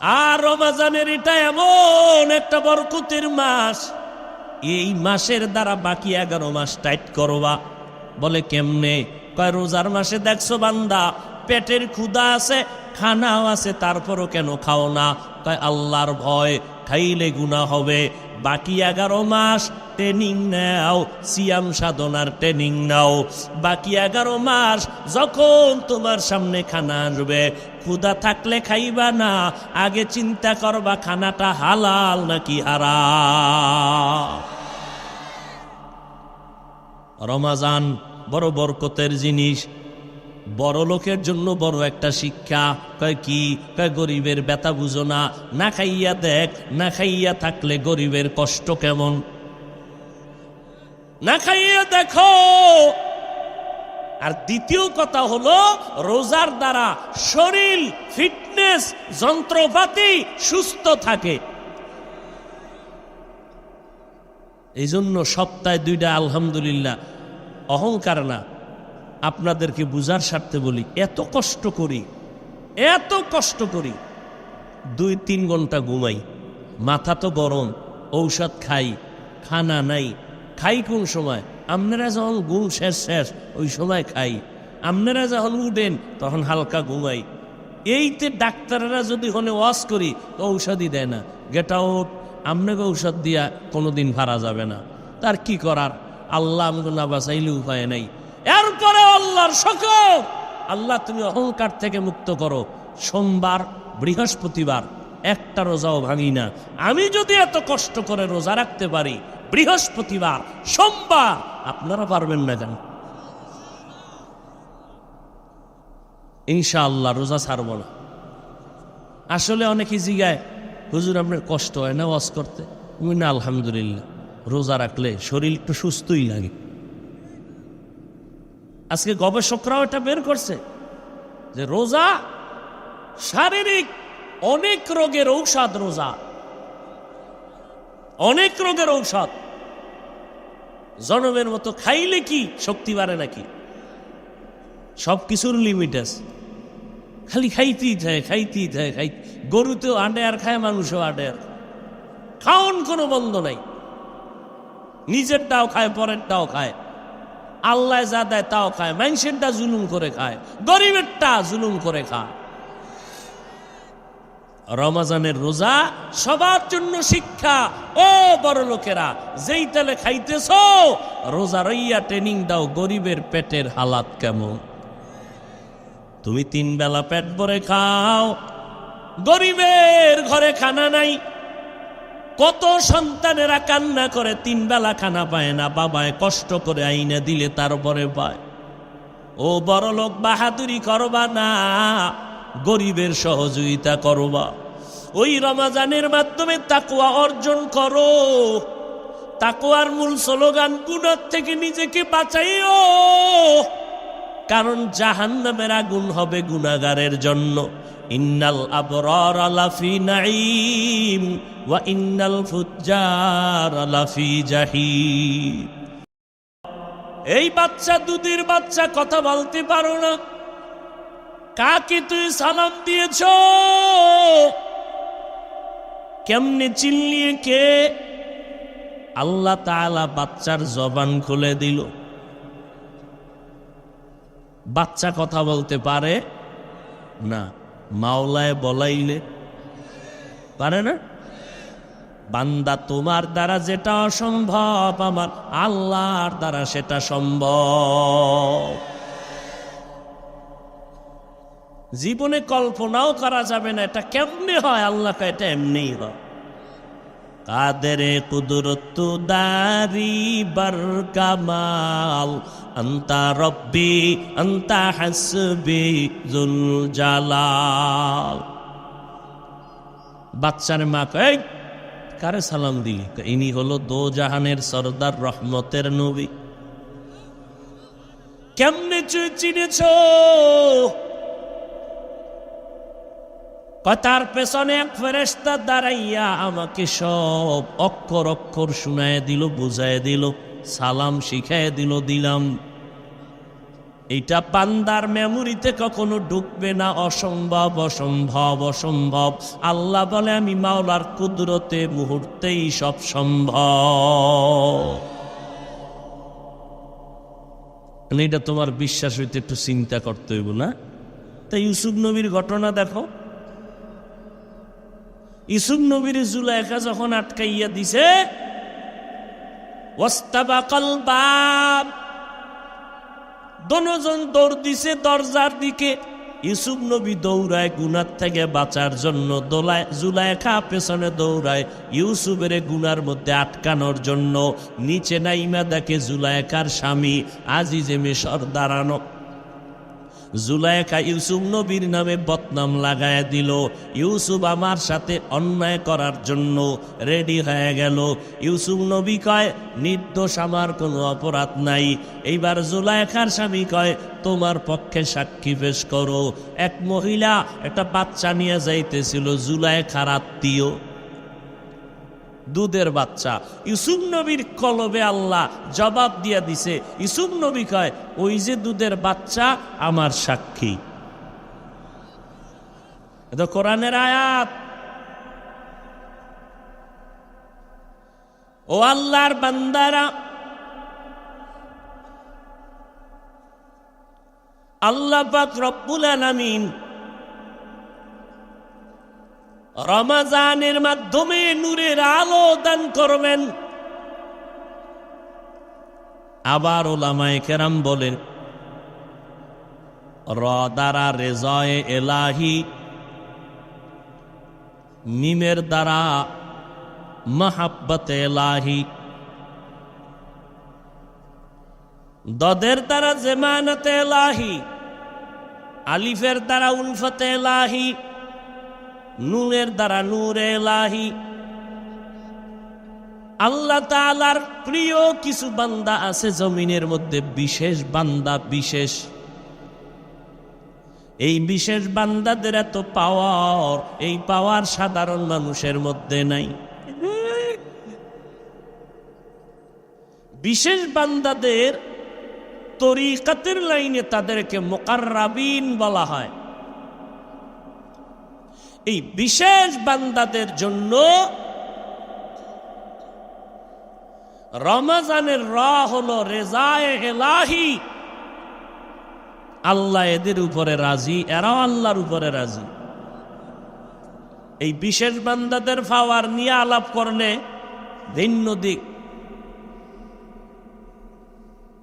আর রমাজানের এটা এমন একটা বরকতের মাস। এই মাসের দ্বারা বাকি এগারো মাস টাইট করবা। বলে কেমনে? কয়, রোজার মাসে দেখছ বান্দা, পেটের ক্ষুদা আছে, খানাও আছে, তারপরও কেন খাও না? কয়, আল্লাহর ভয়, খাইলে গুণা হবে বাকি এগারো মাস ট্রেনিং নাও সিয়াম সাধনার ট্রেনিং নাও। বাকি এগারো মাস যখন তোমার সামনে খানা আসবে, ক্ষুধা থাকলে খাইবা না, আগে চিন্তা করবা খানাটা হালাল নাকি হারা রমাজান বড় বরকতের জিনিস বড় লোকের জন্য বড় একটা শিক্ষা। কয় কি? কয়, গরিবের ব্যথা বুঝো না। না খাইয়া দেখ, না খাইয়া থাকলে গরিবের কষ্ট কেমন? না খাইয়া দেখো। আর দ্বিতীয় কথা হলো, রোজার দ্বারা শরীর, ফিটনেস, যন্ত্রপাতি সুস্থ থাকে। এই জন্য সপ্তাহে দুইটা আলহামদুলিল্লাহ। অহংকার না। আপনাদেরকে বুঝার স্বার্থে বলি, এত কষ্ট করি, এত কষ্ট করি, দুই তিন ঘণ্টা ঘুমাই, মাথা তো গরম, ঔষধ খাই, খানা নাই, খাই কোন সময়? আপনারা যখন ঘুম শেষ শেষ, ওই সময় খাই। আপনারা যখন উঠেন, তখন হালকা ঘুমাই। এইতে ডাক্তাররা যদি হনে ওয়াশ করি, তো ঔষধই দেয় না। গেট আউট আপনাকে ঔষধ দিয়া কোনোদিন ভাড়া যাবে না। তার কি করার? আল্লাহ আমাকে না বাঁচাইলে উপায় নাই। আল্লাহর সকল আল্লাহ, তুমি অহংকার থেকে মুক্ত করো। সোমবার, বৃহস্পতিবার, একটা রোজাও ভাঙি না। আমি যদি এত কষ্ট করে রোজা রাখতে পারি, বৃহস্পতিবার, সোমবার, আপনারা পারবেন না কেন? ইনশাআল্লাহ, রোজা ছাড়ব না। আসলে অনেকে জিগায় হুজুর, আপনার কষ্ট হয় না ওয়াজ করতে? না, আলহামদুলিল্লাহ। রোজা রাখলে শরীর একটু সুস্থই লাগে। আজকে গবেষকরাও এটা বের করছে যে রোজা শারীরিক অনেক রোগের ঔষধ রোজা। অনেক রোগের ঔষধ। জনমের মতো খাইলে কি শক্তি বাড়ে নাকি? সব কিছুর লিমিট আছে। খালি খাইতেই যায় খাইতেই যায় খাই, গরুতেও আডে আর খায়, মানুষও আডে আর খাওন কোনো বন্ধ নাই। নিজেরটাও খায়, পরেরটাও খায়। আল্লাহ যা দেয় তাও খায়, মানুষেরটা জুলুম করে খায়, গরিবেরটা জুলুম করে খায়। রমাজানের রোজা সবার জন্য শিক্ষা। ও বড় লোকেরা, যেই তেলে খাইতেছ, রোজা রইয়া ট্রেনিং দাও, গরিবের পেটের হালাত কেমন? তুমি তিন বেলা পেট ভরে খাও, গরিবের ঘরে খানা নাই কত সন্তানেরা কান্না করে, তিন বেলা খানা পায় না, বাবায় কষ্ট করে আইনা দিলে তারপরে পায়। ও বড় লোক বাহাদুরি করবা না, গরিবের সহযোগিতা করবা। ওই রমাজানের মাধ্যমে তাকুয়া অর্জন করো। তাকুয়ার মূল স্লোগান গুণার থেকে নিজেকে বাঁচাইও। কারণ জাহান্নামের আগুন হবে গুনাগারের জন্য। ইন্নাল আবরার আলাফি নাঈম ওয়া ইন্নাল ফুজ্জার আলাফি জাহিম। এই বাচ্চা, দুধের বাচ্চা, কথা বলতে পারো না। কাকে তুই সালাম দিয়েছ? কেমনে চিল্লিয়ে কে? আল্লাহ তাআলা বাচ্চার জবান খুলে দিল। বাচ্চা কথা বলতে পারে না। মাওলায় বলাইলে। পারে না? বান্দা তোমার দ্বারা যেটা অসম্ভব আমার আল্লাহর দ্বারা সেটা সম্ভব। জীবনে কল্পনাও করা যাবে না, এটা কেমনে হয়? আল্লাহকে এটা এমনিই হয়। কাদের কুদরত দারি বর কামাল আন্তা রব্বি, আন্তা হাসবি জুল জালাল বাচ্চার মা কয় কারে সালাম দিলি? ইনি হলো দো জাহানের সর্দার রহমতের নবী। কেমনে চিনেছ? তার পেছনে এক ফেরেস্তা দাঁড়াইয়া আমাকে সব অক্ষর অক্ষর শুনায় দিল, বুঝায় দিল, সালাম শিখায় দিল, দিলাম। এইটা পান্দার মেমোরিতে কখনো ঢুকবে না, অসম্ভব অসম্ভব অসম্ভব। আল্লাহ বলে, আমি মাওলার কুদরতে মুহূর্তেই সব সম্ভব। মানে এটা তোমার বিশ্বাস হইতে একটু চিন্তা করতে হইব না? তাই ইউসুফ নবীর ঘটনা দেখো। ইউসুফ নবীর জুলাইখা যখন আটকাইয়া দিছে, ওয়াস্তাবাকাল বাব। দনজন দৌড় দিছে দরজার দিকে। ইউসুফ নবী দৌড়ায়, গুনার থেকে বাঁচার জন্য দোলায় জুলাইখা পেছনে দৌড়ায়, ইউসুফের গুনার মধ্যে আটকানোর জন্য নিচে নাইমা দেখে জুলাইখার স্বামী আজিজে মেশর দাঁড়ানো। জুলাইখা ইউসুফ নবীর নামে বদনাম লাগায় দিল। ইউসুফ আমার সাথে অন্যায় করার জন্য রেডি হয়ে গেল। ইউসুফ নবী কয়, নির্দোষ আমার কোনো অপরাধ নাই। এইবার জুলাইখার স্বামী কয়, তোমার পক্ষে সাক্ষী পেশ করো। এক মহিলা একটা বাচ্চা নিয়ে যাইতেছিল জুলাইখার আত্মীয়। দুধের বাচ্চা। ইউসুফ নবীর কলবে আল্লাহ জবাব দিয়া দিছে। ইউসুফ নবী কয়, ওই যে দুধের বাচ্চা আমার সাক্ষী। এটা কোরআনের আয়াত। ও আল্লাহর বান্দারা, আল্লাহ পাক রব্বুল আলামিন রমাজানের মাধ্যমে নূরের আলো দান করবেন। আবার ওলামায় কেরাম বলেন র দ্বারা রেজয় এলাহি, মিমের দ্বারা মাহাব্বত এলাহি। দদের দ্বারা জেমানত এলাহি, আলিফের দ্বারা উলফত এলাহি। নূরের দ্বারা নূর এলাহি। আল্লাহ তালার প্রিয় কিছু বান্দা আছে জমিনের মধ্যে, বিশেষ বান্দা, বিশেষ। এই বিশেষ বান্দাদের এত পাওয়ার এই পাওয়ার সাধারণ মানুষের মধ্যে নাই। বিশেষ বান্দাদের তরিকাতের লাইনে তাদেরকে মোকাররাবিন বলা হয়। এই বিশেষ বান্দাদের জন্য রমাজানের র হলো রেজায় এলাহি আল্লাহ এদের উপরে রাজি, এরাও আল্লাহর উপরে রাজি। এই বিশেষ বান্দাদের ফাওয়ার নিয়ে আলাপ করলে ভিন্ন দিক।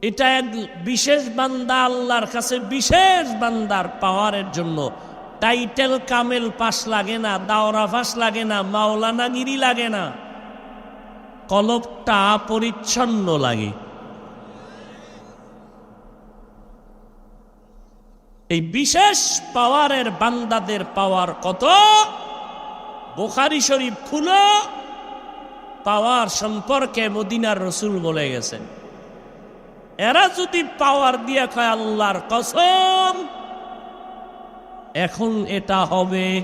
এটা এক বিশেষ বান্দা আল্লাহর কাছে বিশেষ বান্দার পাওয়ারের জন্য টাইটেল কামেল পাস লাগে না, দাওরা ফাঁস লাগে না মাওলানাগিরি লাগে না। কলকটা পরিচ্ছন্ন লাগে। এই বিশেষ পাওয়ারের বান্দাদের পাওয়ার কত? বোখারি শরীফ খুলো। পাওয়ার সম্পর্কে মদিনার রসুল বলে গেছেন, এরা যদি পাওয়ার দিয়ে খায় আল্লাহর কসম এখন এটা হবে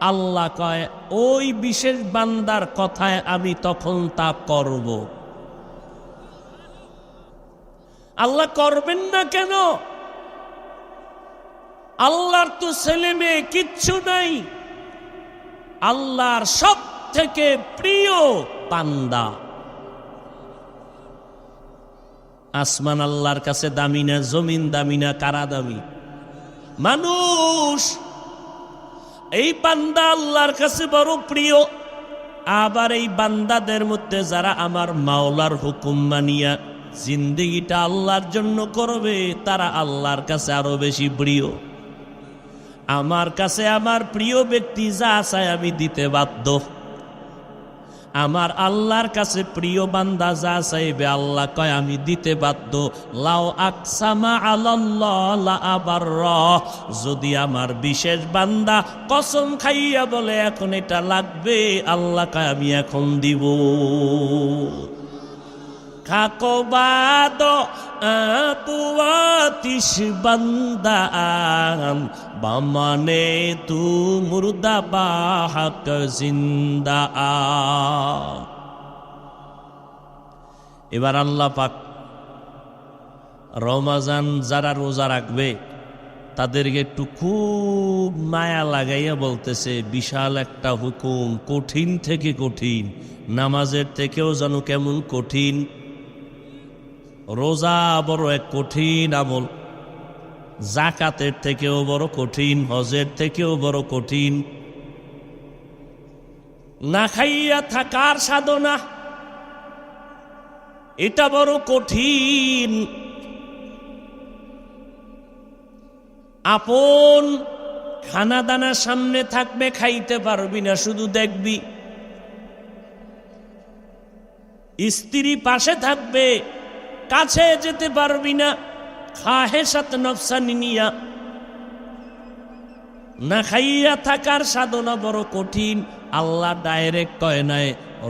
আল্লাহ কয়, ওই বিশেষ বান্দার কথায় আমি তখন তা করব। আল্লাহ করবেন না কেন? আল্লাহর তো ছেলে মেয়ে কিচ্ছু নাই। আল্লাহর সব থেকে প্রিয় বান্দা। আসমান আল্লাহর কাছে দামি না, জমিন দামি না, কারা দামি? মানুষ। এই বান্দা আল্লাহর কাছে বড় প্রিয়। আবার এই বান্দাদের মধ্যে যারা আমার মাওলার হুকুম মানিয়া জিন্দিগিটা আল্লাহর জন্য করবে, তারা আল্লাহর কাছে আরও বেশি প্রিয়। আমার কাছে আমার প্রিয় ব্যক্তি যা চায় আমি দিতে বাধ্য। আমার আল্লাহর কাছে প্রিয় বান্দা যা চাইবে আল্লাহ কয়, আমি দিতে বাধ্য। লাও আকসামা আল্লাহ আবার যদি আমার বিশেষ বান্দা কসম খাইয়া বলে, এখন এটা লাগবে, আল্লাহ কয়, আমি এখন দিব। খাকবাদ আপুয়াতিস বান্দাম, বামানে তু মুর্দা বাহক জিন্দা এবার আল্লাহ পাক রমাজান যারা রোজা রাখবে, তাদেরকে একটু খুব মায়া লাগাইয়া বলতেছে, বিশাল একটা হুকুম, কঠিন থেকে কঠিন, নামাজের থেকেও যেন কেমন কঠিন। রোজা বড় এক কঠিন আমল। জাকাতের থেকেও বড় কঠিন, হজের থেকেও বড় কঠিন। না খাইয়া থাকার সাধনা, এটা বড় কঠিন। আপন খানা দানা সামনে থাকবে, খাইতে পারবি না, শুধু দেখবি। স্ত্রী পাশে থাকবে কাছে যেতে পারবি না। খাহে সাত নফসানি নিয়া না খাইয়া থাকার সাধনা বড় কঠিন। আল্লাহ ডাইরেক্ট কয় নাই,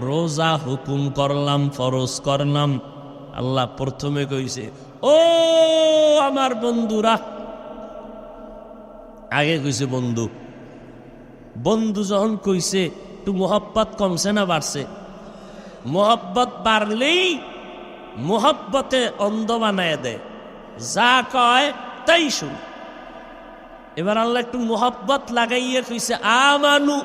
রোজা হুকুম করলাম, ফরজ করলাম। আল্লাহ প্রথমে কইছে, ও আমার বন্ধুরা। আগে কইছে, বন্ধু। বন্ধু যখন কইছে, একটু মোহব্বত কমছে না বাড়ছে? মোহব্বত বাড়লেই মোহব্বতে অন্ধ বানায় দেয়। যা কয়, তাই শুন। এবার আল্লাহ একটু মোহব্বত লাগাইয়ে কইছে, আমানু।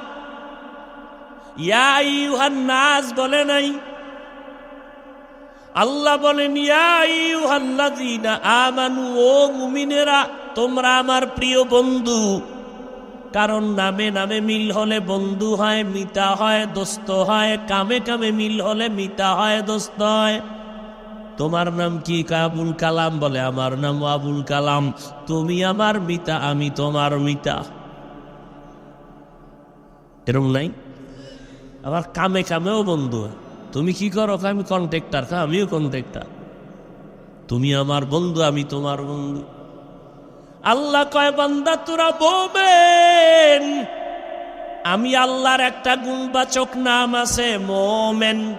ইয়া নাজ বলে নাই। আল্লাহ বলেন, ইয়া আমানু, ও মুমিনেরা, তোমরা আমার প্রিয় বন্ধু। কারণ নামে নামে মিল হলে বন্ধু হয়, মিতা হয়, দোস্ত হয়, কামে কামে মিল হলে মিতা হয়, দোস্ত হয়। তোমার নাম কি আবুল কালাম বলে? আমার নাম আবুল কালাম। তুমি আমার মিতা, আমি তোমার মিতা। এরম নাই? আবার কামে কামেও বন্ধু। তুমি কি করো? আমি কন্ট্রাক্টার আমিও কন্ট্রাক্টার তুমি আমার বন্ধু, আমি তোমার বন্ধু। আল্লাহ কয়, বান্দা, তোরা বোমেন। আমি আল্লাহর একটা গুণবাচক নাম আছে, মোমেন।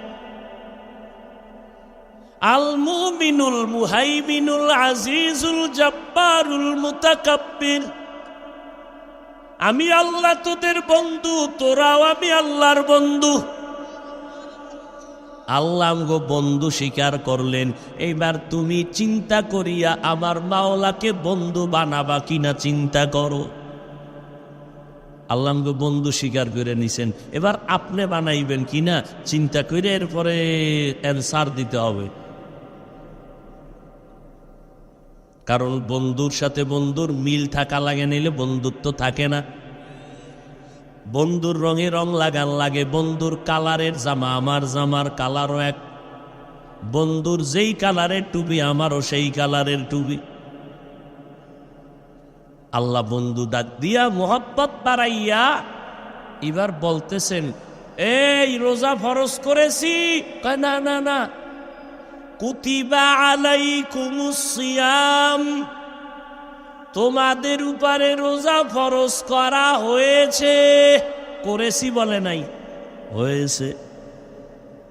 আল মুমিনুল মুহাইমিনুল আজিজুল জব্বারুল মুতাকাব্বির। আমি আল্লাহ তোদের বন্ধু, তোরাও আমি আল্লাহর বন্ধু। আল্লাহ আমগো বন্ধু স্বীকার করলেন, এইবার তুমি চিন্তা করিয়া আমার মাওলাকে বন্ধু বানাবা কিনা চিন্তা করো। আল্লাহ আমগো বন্ধু স্বীকার করে নিছেন, এবার আপনি বানাইবেন কিনা চিন্তা করে এরপরে অ্যান্সার দিতে হবে। কারণ বন্ধুর সাথে বন্ধুর মিল থাকা লাগে নিলে বন্ধুত্ব থাকে না। বন্ধুর রঙে রং লাগান লাগে, বন্ধুর কালারের জামা আমার জামার কালারও এক। বন্ধুর যেই কালারের টুপি, আমারও সেই কালারের টুপি। আল্লাহ বন্ধু ডাক দিয়া মোহাব্বত বাড়াইয়া এবার বলতেছেন, এই রোজা ফরজ করেছি? না না না। কুতিবা আলাইকুমুস সিয়াম। তোমাদের উপরে রোজা ফরজ করা হয়েছে। করেছি বলে নাই। হয়েছে।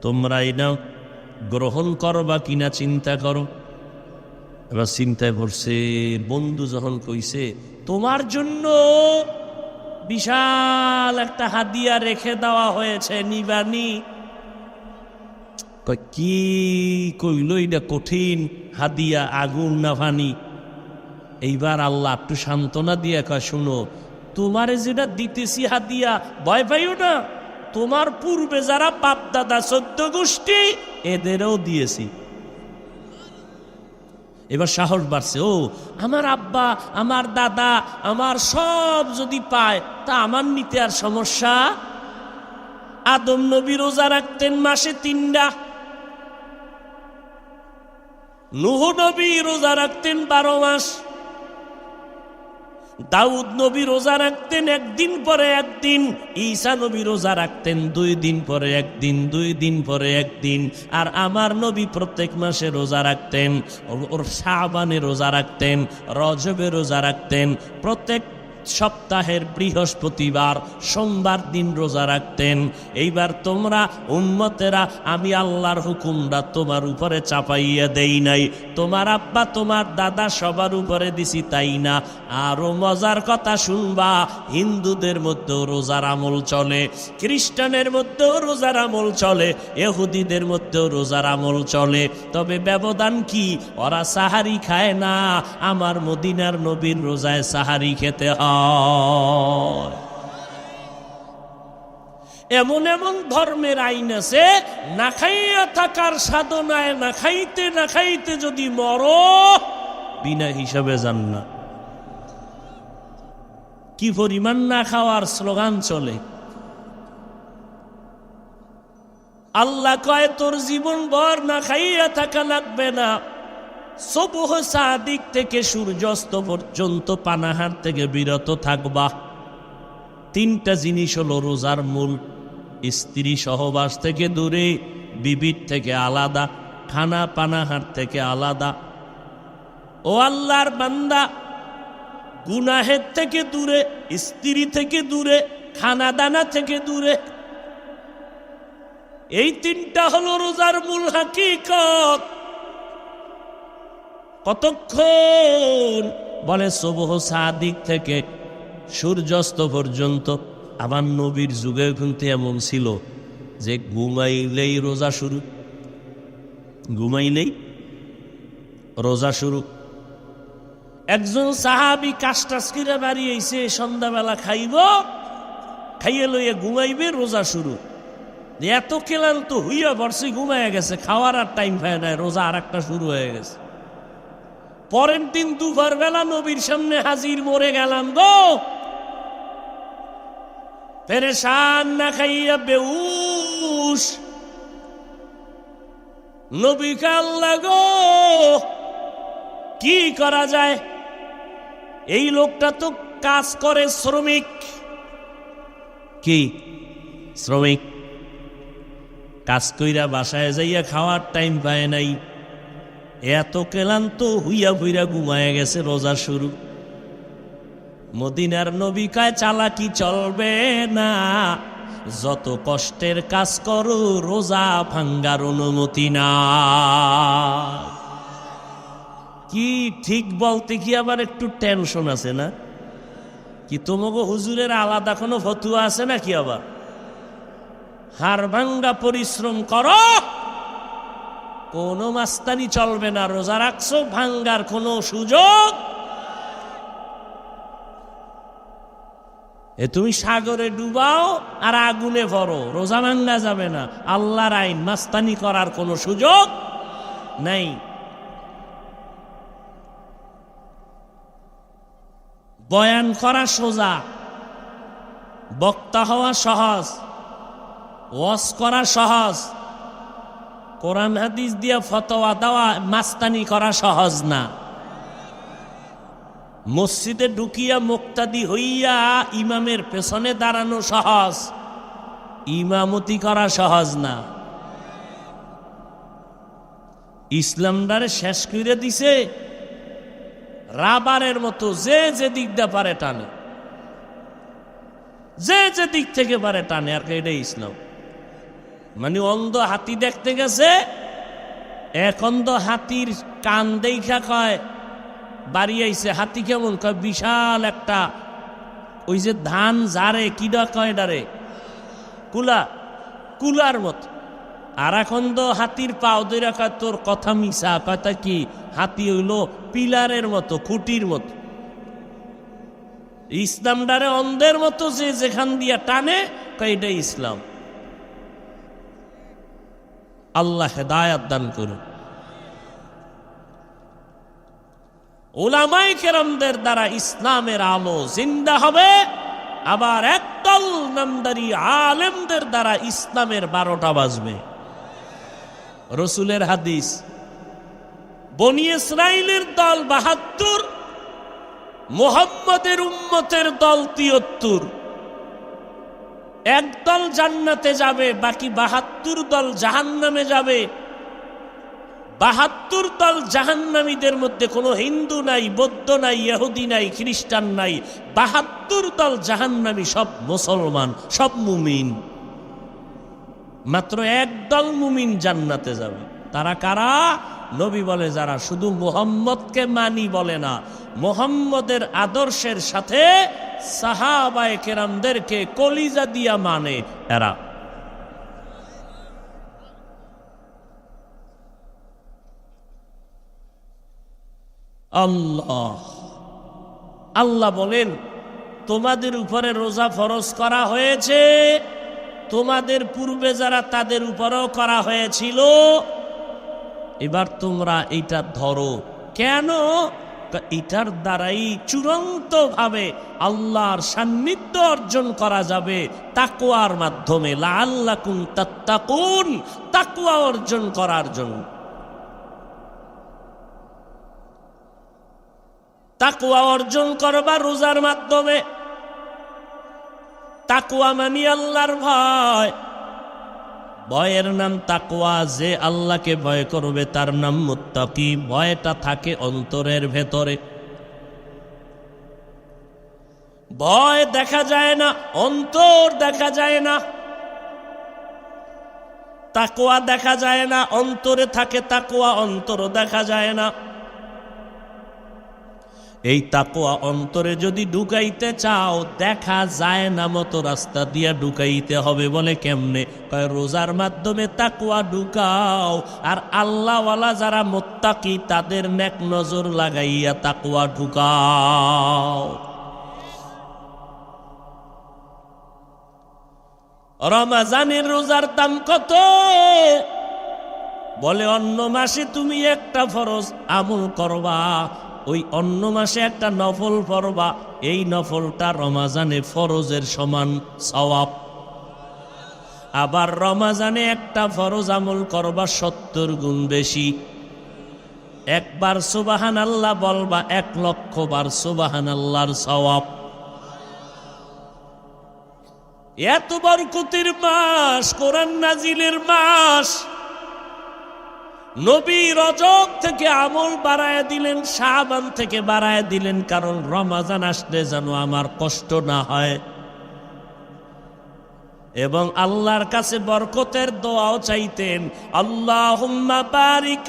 তোমরাই না গ্রহণ করো বা কিনা চিন্তা করো। এবার চিন্তায় পড়ছে, বন্ধু যখন কইছে, তোমার জন্য বিশাল একটা হাদিয়া রেখে দেওয়া হয়েছে, নিবানি। কয়, কি কইল এটা কঠিন হাদিয়া আগুন না ভানি? এইবার আল্লাহ একটু সান্ত্বনা দিয়ে কয়, শুনো, তোমারে যেটা দিতেছি হাদিয়া, ভয় পাইও না। তোমার পূর্বে যারা বাপ দাদা চোদ্দ গোষ্ঠী, এদেরও দিয়েছি। এবার সাহস বাড়ছে, ও, আমার আব্বা, আমার দাদা, আমার সব যদি পায়, তা আমার নিতে আর সমস্যা? আদম নবী রোজা রাখতেন মাসে তিনটা। নুহ নবী রোজা রাখতেন বারো মাস। দাউদ নবী রোজা রাখতেন একদিন পরে একদিন, ঈসা নবী রোজা রাখতেন দুই দিন পরে একদিন, দুই দিন পরে একদিন। আর আমার নবী প্রত্যেক মাসে রোজা রাখতেন, ওর- শাহবানে রোজা রাখতেন, রজবে রোজা রাখতেন। প্রত্যেক সপ্তাহের বৃহস্পতিবার সোমবার দিন রোজা রাখতেন। এইবার তোমরা উম্মতেরা, আমি আল্লাহর হুকুমটা তোমার উপরে চাপাইয়া দেই নাই। তোমার আব্বা, তোমার দাদা সবার উপরে দিছি তাই না? আরও মজার কথা শুনবা, হিন্দুদের মধ্যেও রোজার আমল চলে, খ্রিস্টানের মধ্যেও রোজার আমল চলে এহুদিদের মধ্যেও রোজার আমল চলে। তবে ব্যবধান কি? ওরা সাহারি খায় না। আমার মদিনার নবীর রোজায় সাহারি খেতে হয়। এমন এমন ধর্মের আইন আছে, না খাইয়া থাকার সাধনায়, না খাইতে না খাইতে যদি মর, বিনা হিসাবে যান না কি পরিমাণ না খাওয়ার স্লোগান চলে? আল্লাহ কয়, তোর জীবন ভর না খাইয়া থাকা লাগবে না। সবুহ সাদিক থেকে সূর্যাস্ত পর্যন্ত পানাহার থেকে বিরত থাকবা। তিনটা জিনিস হলো রোজার মূল। স্ত্রী সহবাস থেকে দূরে, বিবির থেকে আলাদা, খানা পানাহার থেকে আলাদা। ও আল্লাহর বান্দা, গুনাহের থেকে দূরে, স্ত্রী থেকে দূরে খানা দানা থেকে দূরে। এই তিনটা হলো রোজার মূল হাকিকত। কতক্ষণ? বলে, সবহ সাদিক থেকে সূর্যাস্ত পর্যন্ত আমার নবীর যুগে কিন্তু এমন ছিল যে ঘুমাইলেই রোজা শুরু। ঘুমাইলেই রোজা শুরু। একজন সাহাবি কাজটাজ করে বাড়িয়েছে, সন্ধ্যাবেলা খাইব, খাইয়ে লইয়ে ঘুমাইবে, রোজা শুরু। এত ক্লান্ত হইয়া বর্ষে ঘুমাইয়া গেছে, খাওয়ার আর টাইম পায় নাই, রোজা আর একটা শুরু হয়ে গেছে। পরের দিন দুপুর বেলা নবীর সামনে হাজির মরে গেলাম গো। পেরেশান না খাইয়া বেউস। নবী কাল্লা গো, কি করা যায়? এই লোকটা তো কাজ করে শ্রমিক। কি? শ্রমিক? কাজ কইরা বাসায় যাইয়া খাওয়ার টাইম পায় নাই। এত ক্লান্ত হুইয়া হুইরা ঘুমায় গেছে রোজা শুরু। মদিনার নবিকায় চালাকি চলবে না? যত কষ্টের কাজ করো, রোজা ভাঙ্গার অনুমতি না। কি ঠিক বলতে কি আবার একটু টেনশন আছে না? কি তোমাকে হুজুরের আলাদা কোনো ফতুয়া আছে না কি আবার? হার ভাঙ্গা পরিশ্রম করো। কোনো মাস্তানি চলবে না, রোজা রাখছো, ভাঙ্গার কোনো সুযোগ? এ তুমি সাগরে ডুবাও আর আগুনে ভরো, রোজা ভাঙ্গা যাবে না, আল্লাহর আইন, মাস্তানি করার কোনো সুযোগ নেই। বয়ান করা সোজা, বক্তা হওয়া সহজ, ওয়াজ করা সহজ। কোরআন হাদিস দিয়া ফতোয়া দেওয়া মাস্তানি করা সহজ না। মসজিদে ঢুকিয়া মুক্তাদি হইয়া ইমামের পেছনে দাঁড়ানো সহজ, ইমামতি করা সহজ না। ইসলামদারে শেষ করে দিছে, রাবারের মতো যে যে দিকটা পারে টানে, যে যে দিক থেকে পারে টানে, আর কি এটাই ইসলাম। মানে অন্ধ হাতি দেখতে গেছে, এক অন্ধ হাতির কান দেখা কয়, বাড়ি আইছে, হাতি কেমন? কয়, বিশাল একটা, ওই যে ধান জারে কিডা কয় ডারে কুলা, কুলার মত। আর এখন তো হাতির পাও দইরা কয়, তোর কথা মিশা কথা কি? হাতি হইল পিলারের মতো, খুঁটির মতো। ইসলাম ডারে অন্ধের মতো যে যেখান দিয়া টানে, কয়, এটা ইসলাম। আল্লাহ হেদায়াত দান করুন। ওলামাই কেরামদের দ্বারা ইসলামের আলো জিন্দা হবে। আবার একদল নামদারি আলেমদের দ্বারা ইসলামের বারোটা বাজবে। রসুলের হাদিস, বনি ইসরায়েলের দল বাহাত্তর, মোহাম্মদের উম্মতের দল তিয়াত্তর। একদল জান্নাতে যাবে, বাকি বাহাত্তর দল জাহান্নামে যাবে। বাহাত্তর দল জাহান্নামীদের মধ্যে কোনো হিন্দু নাই, বৌদ্ধ নাই, ইহুদি নাই, খ্রিস্টান নাই। বাহাত্তর দল জাহান্নামী, সব মুসলমান, সব মুমিন। মাত্র একদল মুমিন জান্নাতে যাবে। তারা কারা? নবী বলে যারা শুধু মোহাম্মদকে মানি বলে না, মোহাম্মদের আদর্শের সাথে সাহাবায়ে কেরামদেরকে কলিজা দিয়া মানে এরা। আল্লাহ। আল্লাহ বলেন, তোমাদের উপরে রোজা ফরজ করা হয়েছে, তোমাদের পূর্বে যারা তাদের উপরেও করা হয়েছিল এবার তোমরা এইটা ধরো। কেন? এটার দ্বারাই চূড়ান্ত ভাবে আল্লাহর সান্নিধ্য অর্জন করা যাবে তাকুয়ার মাধ্যমে। লাল্লাকুন তাত্তাকুন তাকুয়া অর্জন করার জন্য। তাকুয়া অর্জন করবা রোজার মাধ্যমে। তাকুয়া মানি আল্লাহর ভয়। ভয়ের নাম তাকুয়া যে আল্লাহকে ভয় করবে তার নাম মুত্তাকি। ভয়টা থাকে অন্তরের ভেতরে। ভয় দেখা যায় না, অন্তর দেখা যায় না। তাকোয়া দেখা যায় না, অন্তরে থাকে তাকুয়া অন্তর দেখা যায় না। এই তাকোয়া অন্তরে যদি ঢুকাইতে চাও, দেখা যায় না মতো রাস্তা দিয়া ঢুকাইতে হবে বলে কেমনে? রোজার মাধ্যমে তাকুয়া ঢুকাও। আর আল্লাহওয়ালা যারা মোত্তাকি, তাদের নেক নজর লাগাইয়া তাকুয়া ঢুকাও। রমাজানের রোজার দাম কত? বলে, অন্য মাসে তুমি একটা ফরজ আমল করবা। ওই অন্য মাসে একটা নফল পড়বা, এই নফলটা রমাজানে ফরজের সমান সওয়াব। আবার রমাজানে একটা ফরজ আমল করবা সত্তর গুণ বেশি। একবার সুবাহান আল্লাহ বলবা, এক লক্ষ বার সুবাহান আল্লাহর সওয়াব। এত বরকতির মাস, কোরআন নাজিলের মাস। নবী রজব থেকে আমল বাড়ায় দিলেন শাহবান থেকে বাড়ায় দিলেন, কারণ রমাজান আসলে যেন আমার কষ্ট না হয়। এবং আল্লাহর কাছে বরকতের দোয়াও চাইতেন আল্লাহ বারিক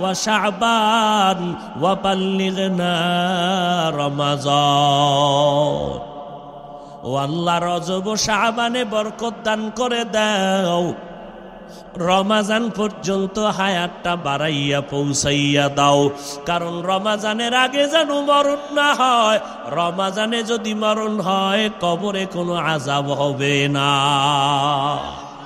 ওয়া ওয়া ও আল্লাহ রজব ও শাবানে বরকত দান করে দাও। রমাজান পর্যন্ত হায়াতটা বাড়াইয়া পৌঁছাইয়া দাও। কারণ রমাজানের আগে যেন মরণ না হয়, রমাজানে যদি মরণ হয়, কবরে কোনো আজাব হবে না।